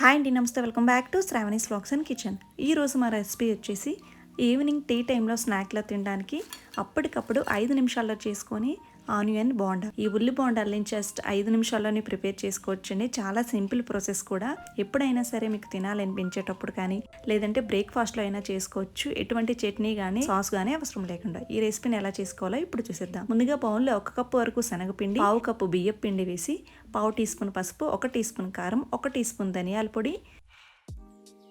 Hi అండి నమస్తే. Welcome back to Sravani's flax and kitchen. ఈరోజు మా రెసిపీ వచ్చేసి ఈవినింగ్ టీ టైంలో స్నాక్లో తినడానికి అప్పటికప్పుడు ఐదు నిమిషాల్లో చేసుకొని ఆనియన్ బోండా. ఈ ఉల్లి బోండాలని జస్ట్ ఐదు నిమిషాల్లోనే ప్రిపేర్ చేసుకోవచ్చండి. చాలా సింపుల్ ప్రాసెస్ కూడా. ఎప్పుడైనా సరే మీకు తినాలనిపించేటప్పుడు కానీ లేదంటే బ్రేక్ఫాస్ట్లో అయినా చేసుకోవచ్చు. ఎటువంటి చట్నీ కానీ సాస్ కానీ అవసరం లేకుండా. ఈ రెసిపీని ఎలా చేసుకోవాలో ఇప్పుడు చూసేద్దాం. ముందుగా బౌన్లో ఒక కప్పు వరకు శనగపిండి పావు కప్పు బియ్యం పిండి వేసి పావు టీ స్పూన్ పసుపు ఒక టీ స్పూన్ కారం ఒక టీ స్పూన్ ధనియాల పొడి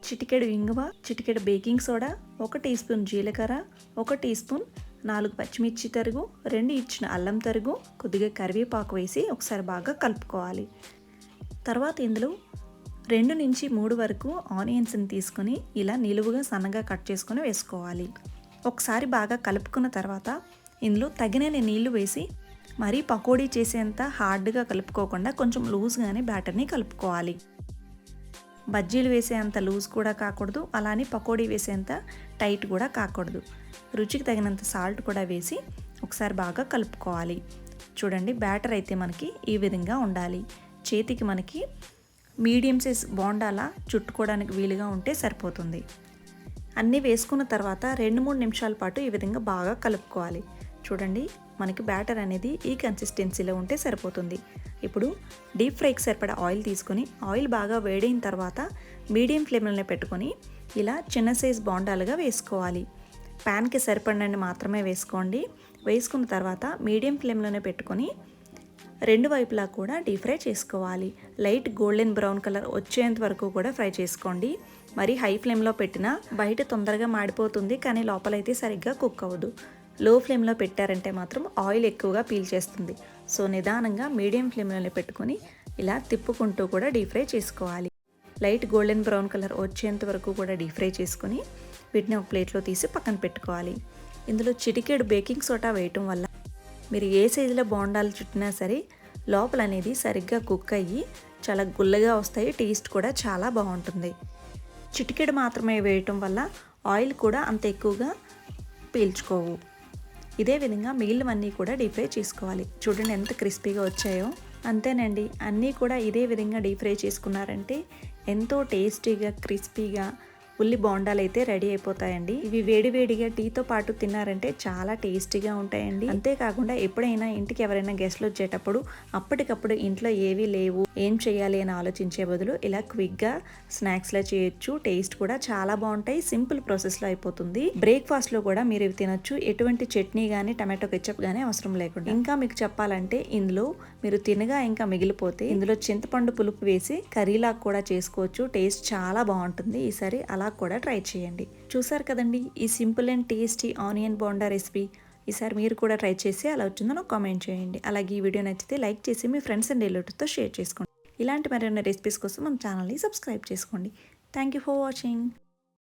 చిటికెడు ఇంగువ చిటికెడు బేకింగ్ సోడా ఒక టీ స్పూన్ జీలకర్ర ఒక టీ స్పూన్ నాలుగు పచ్చిమిర్చి తరుగు రెండు ఇచ్చిన అల్లం తరుగు కొద్దిగా కరివేపాకు వేసి ఒకసారి బాగా కలుపుకోవాలి. తర్వాత ఇందులో రెండు నుంచి మూడు వరకు ఆనియన్స్ని తీసుకొని ఇలా నిలువుగా సన్నగా కట్ చేసుకొని వేసుకోవాలి. ఒకసారి బాగా కలుపుకున్న తర్వాత ఇందులో తగినన్ని నీళ్ళు వేసి మరీ పకోడీ చేసేంత హార్డ్గా కలుపుకోకుండా కొంచెం లూజ్గానే బ్యాటర్ని కలుపుకోవాలి. బజ్జీలు వేసేంత లూజ్ కూడా కాకూడదు. అలానే పకోడీ వేసేంత టైట్ కూడా కాకూడదు. రుచికి తగినంత సాల్ట్ కూడా వేసి ఒకసారి బాగా కలుపుకోవాలి. చూడండి బ్యాటర్ అయితే మనకి ఈ విధంగా ఉండాలి. చేతికి మనకి మీడియం సైజ్ బోండాలా చుట్టుకోవడానికి వీలుగా ఉంటే సరిపోతుంది. అన్నీ వేసుకున్న తర్వాత రెండు మూడు నిమిషాల పాటు ఈ విధంగా బాగా కలుపుకోవాలి. చూడండి మనకి బ్యాటర్ అనేది ఈ కన్సిస్టెన్సీలో ఉంటే సరిపోతుంది. ఇప్పుడు డీప్ ఫ్రైకి సరిపడా ఆయిల్ తీసుకొని ఆయిల్ బాగా వేడైన తర్వాత మీడియం ఫ్లేమ్లోనే పెట్టుకొని ఇలా చిన్న సైజ్ బోండాలుగా వేసుకోవాలి. ప్యాన్కి సరిపడినన్ని మాత్రమే వేసుకోండి. వేసుకున్న తర్వాత మీడియం ఫ్లేమ్లోనే పెట్టుకొని రెండు వైపులా కూడా డీప్ ఫ్రై చేసుకోవాలి. లైట్ గోల్డెన్ బ్రౌన్ కలర్ వచ్చేంత వరకు కూడా ఫ్రై చేసుకోండి. మరి హై ఫ్లేమ్లో పెట్టినా బయట తొందరగా మాడిపోతుంది కానీ లోపలైతే సరిగ్గా కుక్ అవ్వదు. లో ఫ్లేమ్లో పెట్టారంటే మాత్రం ఆయిల్ ఎక్కువగా పీల్ చేస్తుంది. సో నిదానంగా మీడియం ఫ్లేమ్లోనే పెట్టుకొని ఇలా తిప్పుకుంటూ కూడా డీప్ ఫ్రై చేసుకోవాలి. లైట్ గోల్డెన్ బ్రౌన్ కలర్ వచ్చేంత వరకు కూడా డీప్ ఫ్రై చేసుకొని వీటిని ఒక ప్లేట్లో తీసి పక్కన పెట్టుకోవాలి. ఇందులో చిటికెడు బేకింగ్ సోడా వేయటం వల్ల మీరు ఏ సైజులో బోండాలు చుట్టినా సరే లోపల అనేది సరిగ్గా కుక్ అయ్యి చాలా గుల్లగా వస్తాయి టేస్ట్ కూడా చాలా బాగుంటుంది. చిటికెడు మాత్రమే వేయటం వల్ల ఆయిల్ కూడా అంత ఎక్కువగా పీల్చుకోవు. ఇదే విధంగా మిగిలినవన్నీ కూడా డీప్ ఫ్రై చేసుకోవాలి. చూడండి ఎంత క్రిస్పీగా వచ్చాయో. అంతేనండి అన్నీ కూడా ఇదే విధంగా డీప్ ఫ్రై చేసుకున్నారంటే ఎంతో టేస్టీగా క్రిస్పీగా ఉల్లి బోండాలు అయితే రెడీ అయిపోతాయండి. ఇవి వేడివేడిగా టీతో పాటు తిన్నారంటే చాలా టేస్టీగా ఉంటాయండి. అంతేకాకుండా ఎప్పుడైనా ఇంటికి ఎవరైనా గెస్ట్లు వచ్చేటప్పుడు అప్పటికప్పుడు ఇంట్లో ఏవి లేవు ఏం చేయాలి అని ఆలోచించే బదులు ఇలా క్విక్గా స్నాక్స్లో చేయొచ్చు. టేస్ట్ కూడా చాలా బాగుంటాయి. సింపుల్ ప్రాసెస్లో అయిపోతుంది. బ్రేక్ఫాస్ట్లో కూడా మీరు ఇవి తినొచ్చు. ఎటువంటి చట్నీ కానీ టమాటో కెచప్ కానీ అవసరం లేకుండా. ఇంకా మీకు చెప్పాలంటే ఇందులో మీరు తినగా ఇంకా మిగిలిపోతే ఇందులో చింతపండు పులుపు వేసి కర్రీలాగా కూడా చేసుకోవచ్చు. టేస్ట్ చాలా బాగుంటుంది. ఈసారి అలా కూడా ట్రై చేయండి. చూసారు కదండి ఈ simple and tasty onion bonda recipe. ఈసారి మీరు కూడా ట్రై చేసి అలా వచ్చిందో నాకు కామెంట్ చేయండి. అలాగే ఈ వీడియో నచ్చితే లైక్ చేసి మీ ఫ్రెండ్స్ అండ్ రిలేటివ్తో షేర్ చేసుకోండి. ఇలాంటి మరిన్ని రెసిపీస్ కోసం మన ఛానల్ని సబ్స్క్రైబ్ చేసుకోండి. Thank you for watching.